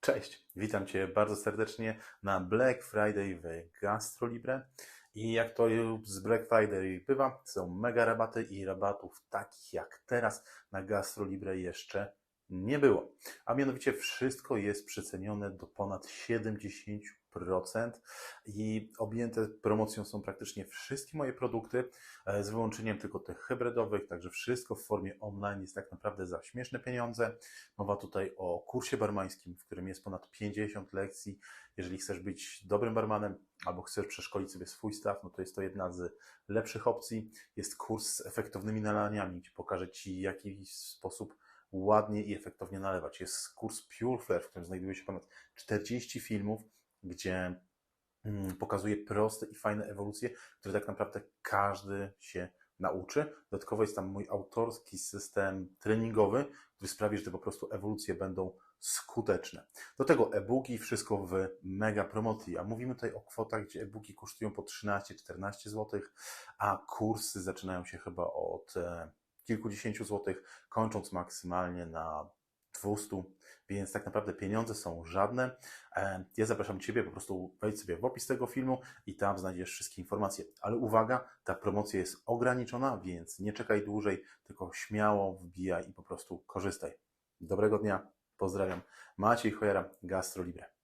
Cześć, witam Cię bardzo serdecznie na Black Friday w GastroLibre. I jak to z Black Friday bywa, są mega rabaty i rabatów takich jak teraz na GastroLibre jeszcze nie było. A mianowicie wszystko jest przecenione do ponad 70% i objęte promocją są praktycznie wszystkie moje produkty, e, z wyłączeniem tylko tych hybrydowych, także wszystko w formie online jest tak naprawdę za śmieszne pieniądze. Mowa tutaj o kursie barmańskim, w którym jest ponad 50 lekcji. Jeżeli chcesz być dobrym barmanem albo chcesz przeszkolić sobie swój staw, no to jest to jedna z lepszych opcji. Jest kurs z efektownymi nalaniami, gdzie pokażę Ci, w jaki sposób ładnie i efektownie nalewać. Jest kurs Pure Flair, w którym znajduje się ponad 40 filmów, gdzie mm, pokazuje proste i fajne ewolucje, które tak naprawdę każdy się nauczy. Dodatkowo jest tam mój autorski system treningowy, który sprawi, że te po prostu ewolucje będą skuteczne. Do tego e-booki, wszystko w mega promocji. A mówimy tutaj o kwotach, gdzie e-booki kosztują po 13-14 zł, a kursy zaczynają się chyba od e, kilkudziesięciu złotych, kończąc maksymalnie na 200, więc tak naprawdę pieniądze są żadne. E, Ja zapraszam Ciebie, po prostu wejdź sobie w opis tego filmu i tam znajdziesz wszystkie informacje. Ale uwaga, ta promocja jest ograniczona, więc nie czekaj dłużej, tylko śmiało wbijaj i po prostu korzystaj. Dobrego dnia, pozdrawiam. Maciej Chojera, Gastro Libre.